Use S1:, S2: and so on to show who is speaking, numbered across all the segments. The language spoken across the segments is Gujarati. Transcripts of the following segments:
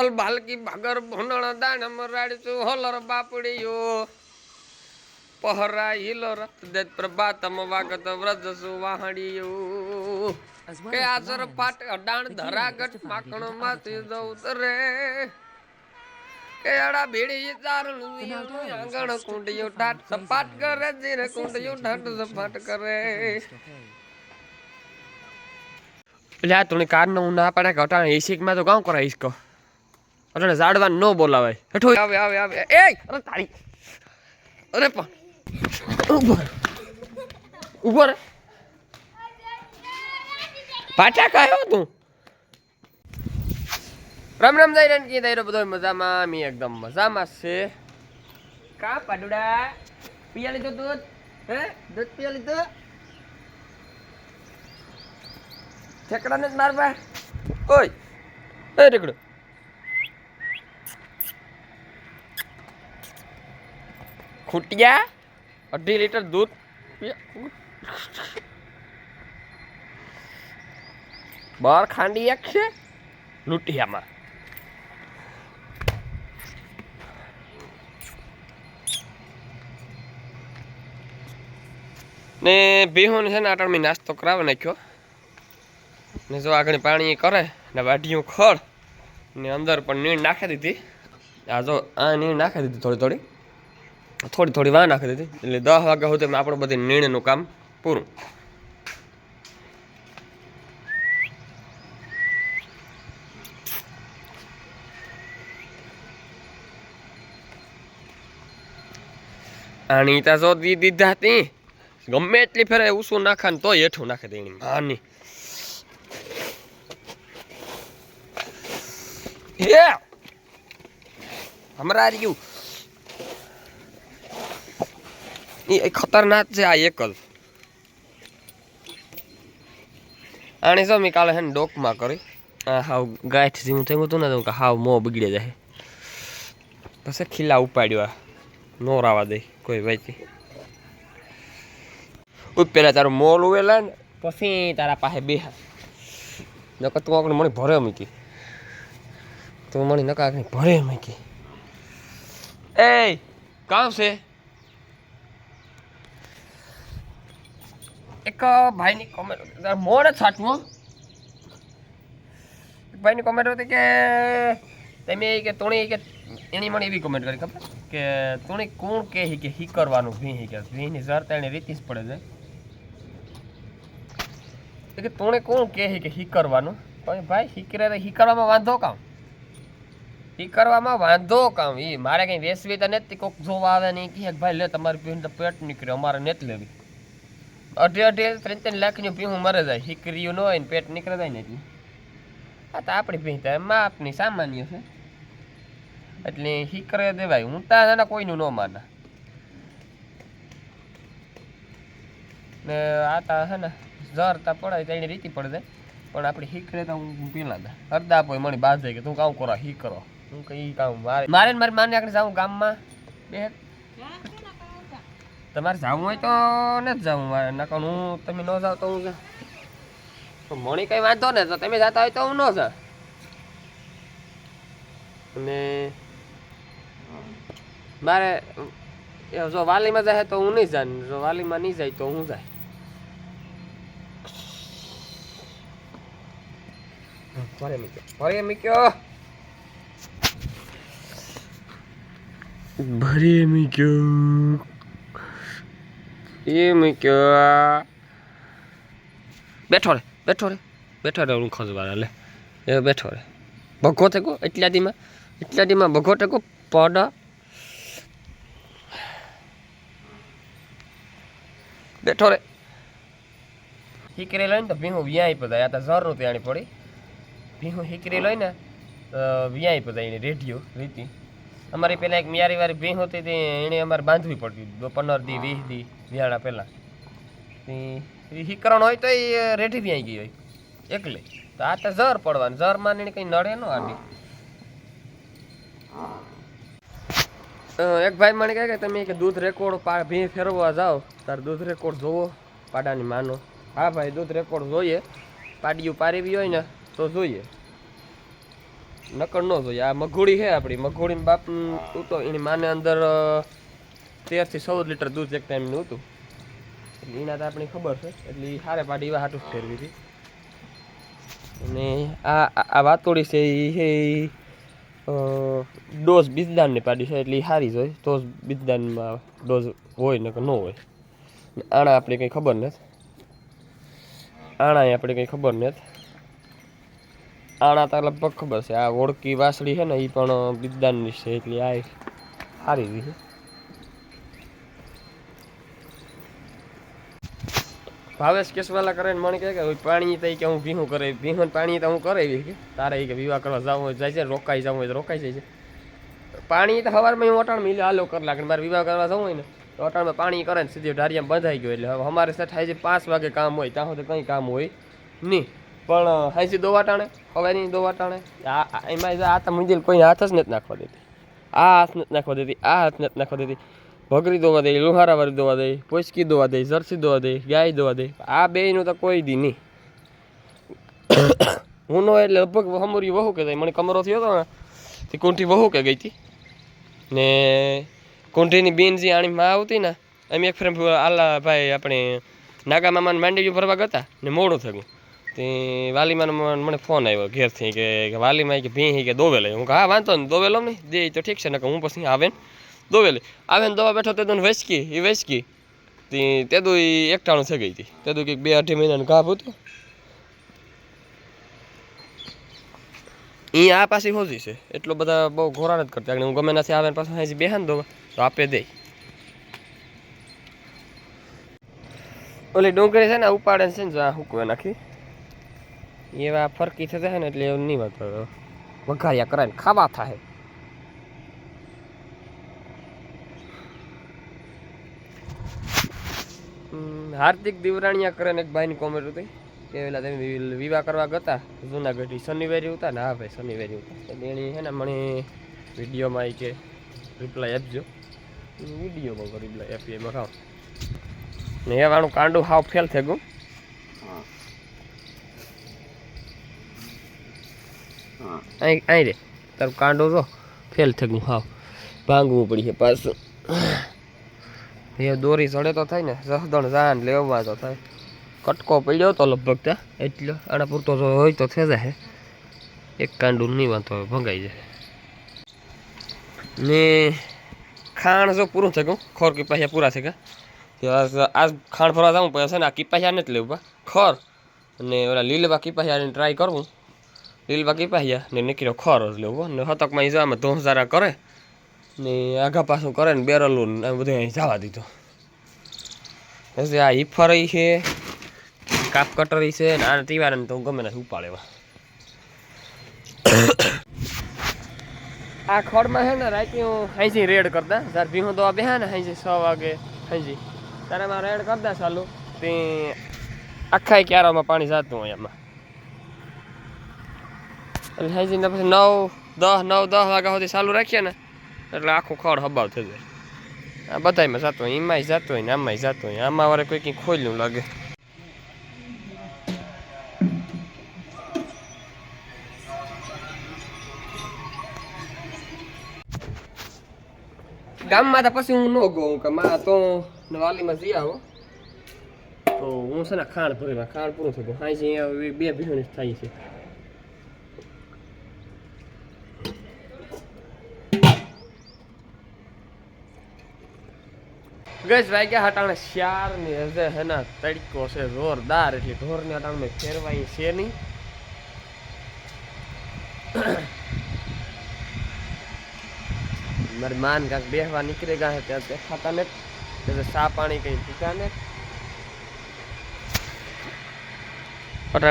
S1: અલ બાલકી ભાગર ભૂંડણ દાણ મરાડશું હોલર બાપડીયો પહરા હિલો રત દેત પ્રભાતમ વાગત વ્રજસુ વાહડીયો કે આસર પાટ અડાણ ધરાગટ માખણ માથી દઉત રે કે અડા ભીડી ચારણ આંગણ કુંડિયો ટાટ સપાટ કરે જીરે કુંડિયો ટાટ સપાટ કરે. આ તું કારનું ના પાડે ઘટાણ ઈશિકમાં તો કામ કરાઈશ ઈસકો? અટાણે ઝાડવા ન બોલાવાય. હેઠો આવે આવે આવે. એ અરે તારી. અરે પણ. ઊભો. ઊભો રે પાછા કયો તું? રામ રામ જઈ રહ્યા કી દઈરો બધો મજામાં. મી એકદમ મજામાં છે. કા પાડુડા? પીયા લીધો દૂધ? હે? દૂધ પીયા લીધો? ઠેકડાને ને મારવા. ઓય. એ રેકડો ખૂટિયા? અઢી લીટર દૂધ. બાર ખાંડી એક છે. લૂંટિયામાં. ને બેહોને છે ને આટણ મેં નાસ્તો કરાવી નાખ્યો. ને જો આગળ પાણી કરે ને વાઢિયું ખડ ને અંદર પણ નીણ નાખી દીધી. આ જો આ નીણ નાખી દીધી થોડી થોડી. થોડી થોડી વાહ નાખી દીધી. એટલે દસ વાગ્યા સુધી આપણું બધી નીણનું કામ પૂરું. આની તા જો દી દીધા તી ગમે એટલી ફેરે ઉસું નાખા ને તોય હેઠું નાખી એની આની. હે! હમરા રહ્યું. એ ખતરનાક છે આ એકલ. આને જો મેં કાલે હેને ડોકમાં કરી. હાવ ગાંઠ જેવું થયું હતું ને, તો કે હાવ મો બગડી જાય. પછી ખીલા ઉપાડ્યો. નો રાવા દે કોઈ ઉપ પેલા તારું મોલ ઉવેલા ને, પછી તારા પાસે બેહા. નકર તું આગળ મને ભરે મૂકી. તું મને નકા ભરે મૂકી. એ, કામ છે? એક ભાઈની કોમેન્ટ મોડ છાટવો એક ભાઈની કોમેન્ટ હતી કે, તમે કે તોણી કે, એની મને એવી કોમેન્ટ કરી, ખબર? કે તોણી કોણ કે હી કે હી કરવાનું, ભી કે. ભીની જરતા એની રીતિ જ પડે છે. કે તુણે કોણ કે હી કે હી કરવાનું? પણ ભાઈ, હી કરે હી કરવામાં વાંધો કામ. હી કરવામાં વાંધો કામ. એ મારે કઈ વેસવી તો નથી, કોક જોવા આવે નહીં કે ભાઈ, લે, તમારી પેટ નીકળ્યો, અમારે નથી લેવી. અઢી અઢી ત્રણ ત્રણ લાખની પીવું મરે જાય. હિકરીયું ન હોય ને પેટ નીકળે જાય ને એટલે. આ તો આપણી ભીં માપની સામાન્ય છે. એટલે હિકરે દેવાય. હું તા કોઈનું ન માના. ને આ તા હે ને જર તા પડાય તો એની રીતિ પડે પણ આપણે હિકરે તો હું પીલા દા. અડધા પોઈ મણી બાંધે કે તું કામ કરો હિકરો હું કઈ કામ મારે મારે મારી માને આગળ જાઉં ગામમાં. બે તમારે જવું હોય તો નથી જવું, મારે નકર હું, તમે ન જાઓ તો હું તો મણી કઈ વાંધો ને, તો તમે જતા હોય તો હું ન જા અને મારે જો વાલીમાં જાય તો હું નહીં જાય જો વાલીમાં નહીં જાય તો હું જાય ભરે મૂક્યો ભરે મૂક્યો. ભરે મૂક્યો. એ મૂક્યો બેઠો રે બેઠો રે બેઠો રે હું ખસવા લે. એ બેઠો રે ભગો થકો એટલા દીમાં એટલા દીમાં ભગો થકો પડ. બેઠો રે. હિકરી લઈને તો ભીહું વ્યાય પદાય આ તો ઝરનું ત્યાંની પડી. ભીહું હિકરી લઈને વ્યાય પદાય એની રેડિયો રીતિ. અમારી પેલા એક મિયારી વાળી ભીહ હતી તે એને અમારે બાંધવી પડતી દો પંદર દી, વીસ દી વિયાણા પહેલાં. એ હિકરણ હોય તો એ રેઢી વ્યાઈ ગઈ હોય. એકલે. તો આ તો ઝર પડવાનું. ઝરમાં એને કંઈ નડે ન આડી. એક ભાઈ મને કહે કે તમે કે દૂધ રેકોર્ડ ભીં ભી ફેરવવા જાઓ. તાર દૂધ રેકોર્ડ જોવો, પાડાની માનો. હા ભાઈ, દૂધ રેકોર્ડ જોઈએ. પાડિયું પારેવી હોય ને તો જોઈએ. નકર ન જોઈએ. આ મઘોડી છે આપણી મઘોડી બાપ તો એની માને અંદર તેરથી ચૌદ લીટર દૂધ એક ટાઈમનું હતું. એટલે એના તો આપણી ખબર છે. એટલે ઈ હારે પાડી એવા હાટું ફેરવી હતી. અને આ આ- વાતોડી છે એ છે ઈ, ડોઝ બીજદાનની પાડી છે. એટલે એ સારી જ હોય. તો જ બીજદાનમાં ડોઝ હોય નકર ન હોય. આણા આપણે કંઈ ખબર નથી. આણા આપણે કંઈ ખબર નથી. આણા તો લગભગ ખબર છે. આ ઓળકી વાસળી છે ને એ પણ બિદ્દાનની છે, એટલે આ સારી રહી ભાવેશ કેશવાલા કરે ને મને કહે કે પાણી તો કે હું ભીહું કરે ભીહું પાણી તો હું કરાવી કે તારે કે વિવાહ કરવા જવું હોય જાય છે, રોકાઈ જવું હોય તો રોકાઈ જાય છે. પાણી તો સવારમાં હું ઓટાણ મિલે હાલો, કર લાગે મારે વિવાહ કરવા જવું હોય ને, તો ઓટાણમાં પાણી કરે ને સીધી ઢારિયામાં બંધાઈ ગયો, એટલે હવે અમારે થાય છે પાંચ વાગે કામ હોય, ત્યાં સુધી કંઈ કામ હોય નહીં. પણ હાઈસી દોવા ટાણે હવાની દોવા ટાણે આ એમાં આ તો મુંજેલ કોઈ હાથ જ નથી નાખવા દેતી. આ હાથ નથી નાખવા દેતી આ હાથ નથી નાખવા દેતી. ભગરી દોવા દે લુહારાવાળી દોવા દે પોચકી દોવા દે જર્સી દોવા દે ગાય દોવા દે. આ બેયનું તો કોઈ દી નહીં. હું નો એટલે લગભગ હમરી વહુ કે મને કમરો થયો હતો ને તે કુંઠી વહુ કે ગઈ હતી. ને કુંઠીની બેન જે આણી માં આવતી ને એમ એક ફ્રેમ આલા ભાઈ આપણે નાગા મામાને માંડવી ફરવા ગયા ને મોડું થયું. તે વાલીમાં મને ફોન આવ્યો ઘેરથી કે વાલીમાં કે ભીં કે દોવે લઈ હું હા, વાંધો નહીં દોવે લો ને. દે તો ઠીક છે ને કે હું પછી આવે ને દોવે લઈ આવે ને દવા બેઠો, તે તું વેચકી એ વેચકી. તે તે તું એકટાણું થઈ ગઈ હતી. તે તું કંઈક બે અઢી મહિનાનું ગાભ હતું એ આ પાછી હોજી છે. એટલો બધા બહુ ઘોરા નથી કરતા. હું ગમે નથી આવે ને પાછું હાજી બેહાન દો તો આપે દે. ઓલી ડુંગળી છે ને ઉપાડે છે ને, જો આ હુકવે નાખી. એવા ફરકી થતા હોય ને એટલે એવું નહીં વાતો વઘારિયા કરાય ખાવા થાય. હાર્દિક દિવરાણીયા કરે ને એક ભાઈની કોમેન્ટ હતી કે પેલા તમે વિવાહ કરવા ગયા જુનાગઢ શનિવારે હતા ને હા ભાઈ, શનિવારે હતા એટલે એની છે ને મને વિડીયોમાં આવી કે રિપ્લાય આપજો. વિડીયોમાં રિપ્લાય આપીએ એમાં ખાવ. ને એ વાળું કાંડું હાવ ફેલ થઈ ગયું. અહીં અહીં રે. તારું કાંડો જો, ફેલ થઈ ગયું, હાવ. ભાંગવું પડી છે પાછું. એ દોરી ચડે તો થાય ને સહદણ જાન લેવા તો થાય. કટકો પડ્યો તો લગભગ ત્યાં, એટલો આના પૂરતો જો હોય તો થઈ જાય. એક કાંડું નહીં વાંધો ભંગાઈ જાય. ને ખાણ જો પૂરું થઈ ગયું, ખોર કીપાહિયા પૂરા થઈ ગયા. તે આ આ ખાણ ફરવા જાઉં પછી છે ને, આ કીપાહિયા નથી લેવું બા ખોર અને ઓલા લીલવા કીપાહિયાને ટ્રાય કરવું. લીલવા પાહ્યા ને નીકળ્યો ખોર જ લેવો ને હતકમાં ઈ જવામાં ધોંસારા કરે. ને આઘા પાછું કરે ને બેરલું ને બધું અહીં જવા દીધું. પછી આ હિફર છે, કાપ કટરી છે, ને આને તીવાને તો ગમે નથી ઉપાડેવા આ ખડમાં છે ને રાતે હું હાઈજી રેડ કરતા જ્યારે ભીહું દવા બેહા ને હાઈજી છ વાગે હાઈજી ત્યારે એમાં રેડ કરતા ચાલુ તે આખા ક્યારામાં પાણી જાતું હોય એમાં. એટલે હાઈજી ને પછી નવ દસ નવ દસ વાગ્યા સુધી ચાલુ રાખીએ ને, એટલે આખું ખડ હબાવ થઈ જાય. આ બધાયમાં જતો હોય, એમાંય જતો હોય ને આમાંય જતો હોય, આમાં વારે કોઈ કંઈ ખોલ્યું લાગે. ગામમાં તો પછી હું ન ગઉં કે માં તો વાલીમાં જઈ આવો. તો હું છે ને ખાણ ભરેલા ખાણ પૂરું થઈ બે ભીણ થાય છે. ગજ વાગ્યા હટાણે શ્યારની હજે હેના તડકો છે જોરદાર, એટલે ઢોર ને હટાણ મેં ફેરવાઈ છે નહીં. મારી માન કાંક બેહવા નીકળે ગયા છે, ત્યાં દેખાતા ને એટલે સા પાણી કઈ પીતા ને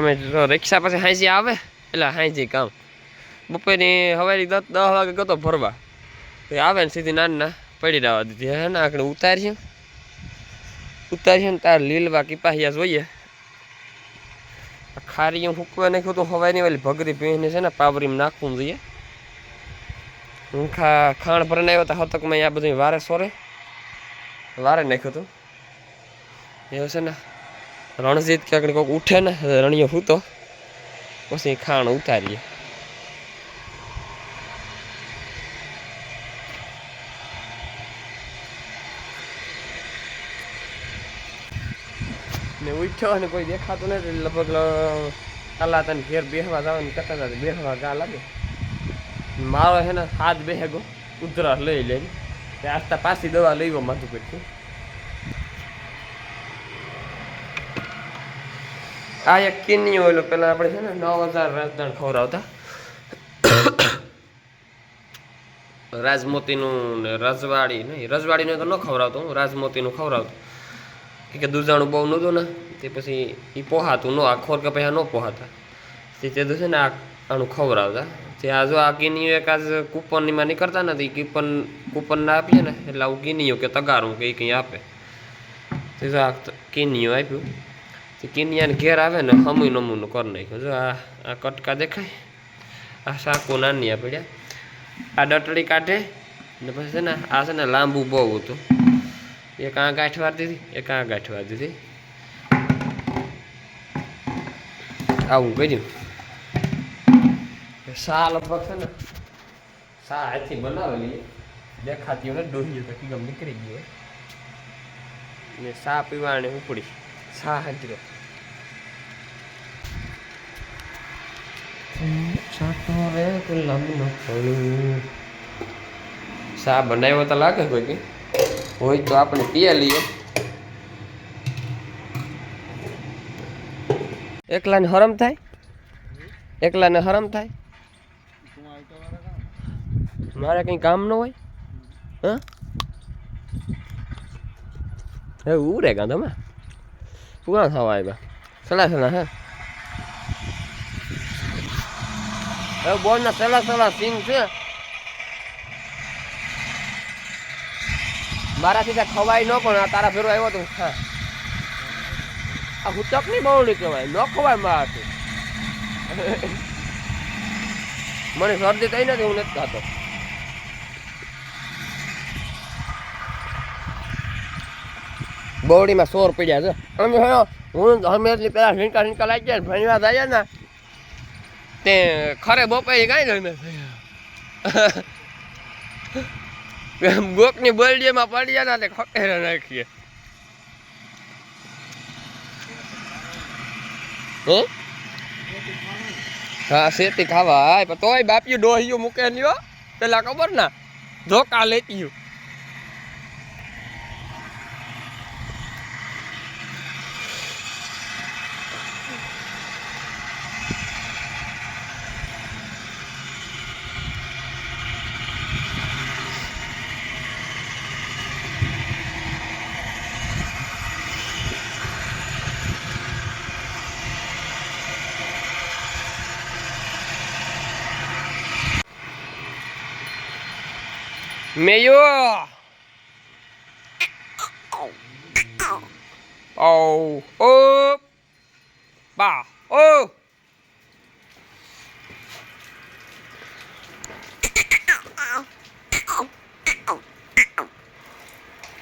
S1: અમે રિક્ષા પાસે હાંસી આવે, એટલે હાંસી કામ. બપોરની હવારી દસ દસ વાગે ગયો ભરવા. આવે ને સીધી નાના, પડી રહેવા દીધી. હે ને ઉતારી ઉતારીએ. ઉતારીએ ને તાર લીલવા કીપાહિયા જોઈએ. ખારી ફૂકવા નાખ્યું તો હવાની વાલી ભગરી પીને છે ને પાવરીમાં નાખવું જોઈએ. હું ખા ખાણ ભરીને આવ્યો તો હતકમાં આ બધું વારે સોરે. વારે નાખ્યું હતું એવું છે ને, રણજીત કે કોઈક ઉઠે ને રણિયો હૂતો. પછી ખાણ ઉતારીએ. ઉઠ્યો અને કોઈ દેખાતું નથી. લગભગ લ- કાલા તને ઘેર બેહવા જવાનું કરતા હતા બેહવા ગા લાગે. મારો છે ને, હાથ બેહેગો, ઉધરા લઈ લે. તે આસ્તા પાછી દવા લઈવો માથું પેટથી આ એક કિન્ની ઓલો પેલા આપણે છે ને, નવ હજાર રાજદાણ ખવડાવતા. રાજમોતીનું ને રજવાડી નહીં, રજવાડીને તો ન ખવડાવતો હું, રાજમોતીનું ખવડાવતો. કે દૂધાણું બહુ નહોતું ને. તે પછી એ પોહાતું, ન આ ખોર કે પછી ન પોહાતા. તે તે છે ને આ આનું ખવડાવતા તે આ જો આ કિનિયો એક આજ કૂપનનીમાં નીકળતા નથી કૂપન કૂપન ના આપીએ ને એટલે આવું કિનિયો કે તગારું કે એ કંઈ આપે. તે જો આ કિનિયો આપ્યું. તે કિનિયાને ઘેર આવે ને હમું નમૂનું કરી નાખ્યું. જો આ આ કટકા દેખાય. આ સાકુ નાની પડ્યા. આ ડટડી કાઢે ને પછી છે ને આ છે ને લાંબુ બહુ હતું. એક આ ગાંઠ વાર દીધી એક આ ગાંઠ વાર દીધી આવું કર્યું. સા લગભગ છે ને શા હાથથી બનાવેલી દેખાતી ને ડોહી તો કીગમ નીકળી ગયો ને સા પીવાને ઉપડી. સા હાજરો સા બનાવ્યો તો લાગે કોઈ કે. હોય તો આપણે પીએ લઈએ. એકલાને હરમ થાય? એકલાને હરમ થાય? મારે કંઈ કામ ન હોય? હા? હે રે ગા તમે પૂરા થવા આવ્યા સલા સલા, હે? હવે બોલના સલા સલા સિંગ છે. મારાથી ત્યાં ખવાય ન પણ તારા ફેરો આવ્યો તું, હા. આ હુચકની બહુલી કહેવાય, ન ખવાય મને શરદી થઈ નથી, હું નથી ખાતો. બોડીમાં સોર પડ્યા છે. અમે હું અમે એટલી પેલા હિંકા લાગી ગયા, ભણવા જાય ને, તે ખરે બપાઈ કાંઈ નથી ગોકની બોલડીમાં પડ્યા ને તે ખકેરે નાખીએ. હે? હા, શેતી ખાવા. પણ તોય બાપિયું ડોહિયું મૂકે લ્યો પેલા ખબર ના? ધોકા લેતી મેયો ઓ ઓ ba ઓ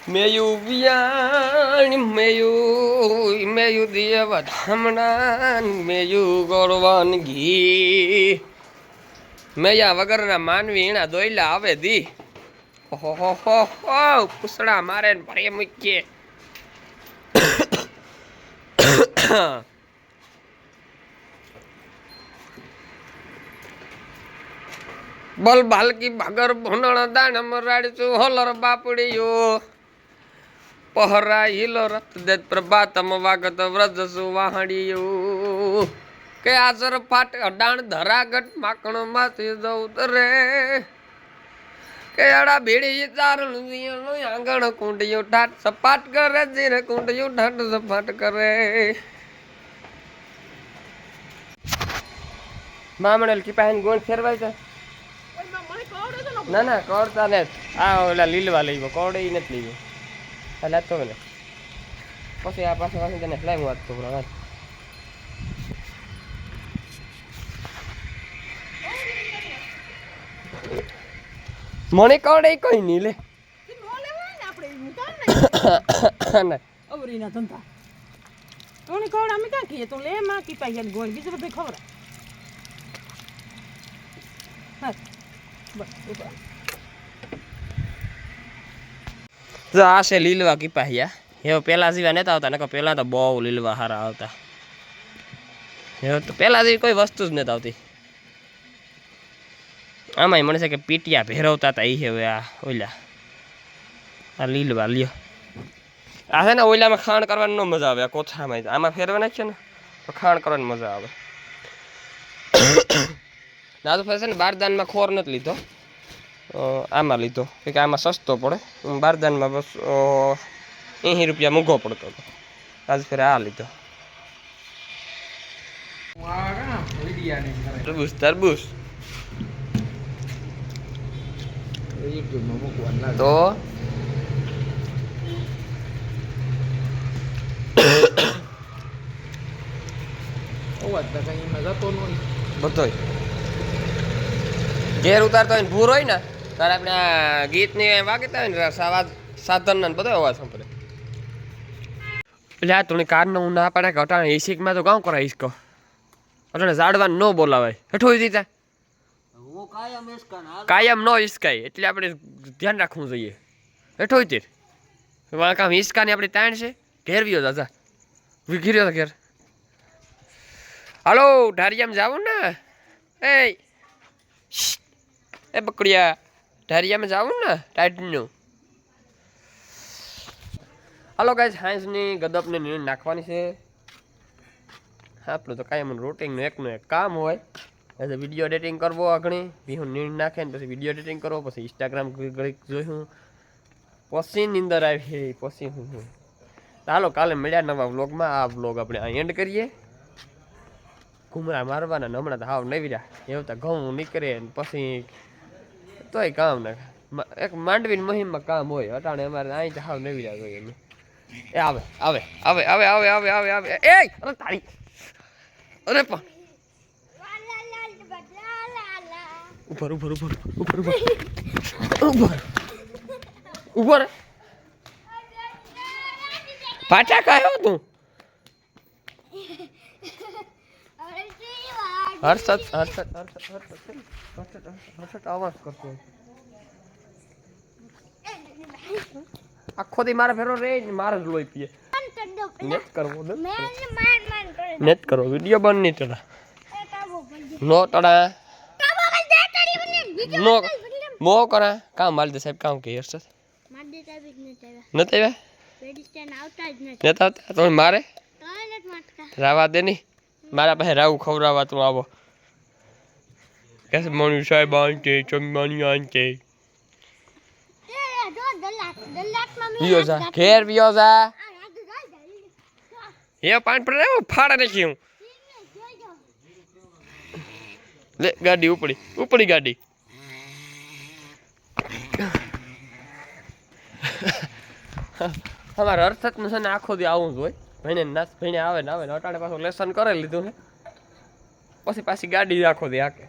S1: મેયુ વિયાણ મેયુ મેયુ દેવ ધામણાન મેયું ગોળવાન ઘી મેયા વગરના માનવી એના દોયલા આવે દી. ઓહો હો પૂસડા મારે ભરે મૂકીએ. બોલ બાલકી ભાગર ભૂંડણ દાણ મરાડશું, હોલર બાપડીયો પહરા હિલો રત દે પ્રભાતમ વાગત વ્રજ સુવાહણીયું કે આસર ફાટ અડાણ ધરાગટ માકણમાંથી જવું રે કે આડા ભેડી ચાર દિયલો આંગણ કુંડિયો ઠાટ સપાટ કરે, જીર કુંડિયો ઠાટ સપાટ કરે. મામણેલ કી પાહન ગોણ ફેરવાય છે. ના ના કોડતા ને આ ઓલા લીલવા લઈવો કોડે ઈ નથી લઈવો આ લેતો ને. પછી આ પાસે પાસે તને લાઈ વાત તો વાત મને કોડે કોઈ નહીં લે. ના
S2: અવરીના ધંધા. તોને ખવડ અમે ક્યાં કહીએ તું લે માં કી પાઈ ગોળ બીજું બધું ખબર હા બસ ઉપર
S1: જો આ છે લીલવા કીપાહિયા એવો પેલા જેવા નતા આવતા નકર પેલા તો બહુ લીલવા હારા આવતા. એવો તો પહેલા જેવી કોઈ વસ્તુ જ નતા આવતી. આમાંય મળશે કે પીટિયા ભેરવતા હતા એ હવે આ ઓલા. આ લીલવા લ્યો. આ છે ને ઓલામાં ખાણ કરવાની ન મજા આવે આ કોથળામાં આમાં ફેરવા છે ને તો ખાણ કરવાની મજા આવે. ના તો છે ને બારદાનમાં ખોર નથી લીધો. આમાં લીધો. કે આમાં સસ્તો પડે. બારદાનમાં બસ એસી રૂપિયા મૂઘો પડતો હતો. આજ ફેર આ લીધો. તરબૂસ તરબૂચ. તો ઘેર ઉતારતો હોય ભૂર હોય ને, તારે આપણે આ ગીતની વાગીતા હોય ને અવાજ સાધન ને બધો અવાજ સાંભળે. એટલે તું કારનો હું ના પાડે કે અટાણે માં તો કામ કરાય ઈસકો અટાણે ઝાડવાને ન બોલાવાય. હેઠું દીધા. કાયમ નો હિસકાય એટલે આપણે ધ્યાન રાખવું જોઈએ. હેઠો તીર વાં કામ હિસકાની આપણી તાણ છે. ઘેર વ્યો દાદા વિઘીર્યો ઘેર. હાલો, ઢારિયામાં જાવું ને? એ એ બકડિયા, ઢારિયામાં જાવું ને? ટાઈટનું હાલો ગાઈસ સાયન્સની ગદપને નીણ નાખવાની છે. આપણું તો કાંઈ મને રૂટિંગનું એકનું એક કામ હોય. એટલે વીડિયો એડિટિંગ કરવો આગળ હું નીણ નાખે ને પછી વીડિયો એડિટિંગ કરવો, પછી ઇન્સ્ટાગ્રામ જોયું. પછી નીંદર આવી પછી હું ચાલો કાલે મળ્યા નવા વ્લોગમાં. આ વ્લોગ આપણે અહીં એન્ડ કરીએ. ઘૂમરા મારવાના હમણાં તો હાવ નવી રહ્યા એવું તો ઘઉં નીકળે ને પછી તોય કામ ના એક માંડવી મહિમમાં કામ હોય. અટાણે અમારે અહીં હાવ નવી રહ્યા જોઈએ અમે એ આવે આવે આવે આવે આવે આવે આવે આવે. એ, અરે તારી. અરે પણ ઉપર ઉપર ઉપર ઉપર ઉપર. ઉપર. ઉપર. પાછા કાયો તું? હર્ષદ હર્ષદ હર્ષદ હર્ષદ હર્ષદ હર્ષદ અવાજ કરતો આખો દી મારા ફેરો રે મારે જ લોહી પીએ. નેટ કરવો નેટ કરો વીડિયો બંધ નહીં તડા નો તડા નો મો કરા કામ માલ દે સાહેબ કામ કે હર્ષદ નથી આવ્યા નથી આવતા તો મારે રાવા દે નહીં મારા પાસે રાવું ખવડાવવા તું આવો કેસે મણિ સાહેબ આંતે વિયો જા ઘેર વિયો જા એ પાન પર ફાડા નાખી હું લે, ગાડી ઉપડી. ઉપડી ગાડી. અમારે અર્થકનું છે ને આખો દી આવું જ હોય. ભાઈને નાસ ભાઈને આવે ને આવે ને. અટાણે પાછું લેસન કરી લીધું છે. પછી પાછી ગાડી આખો દી હાકે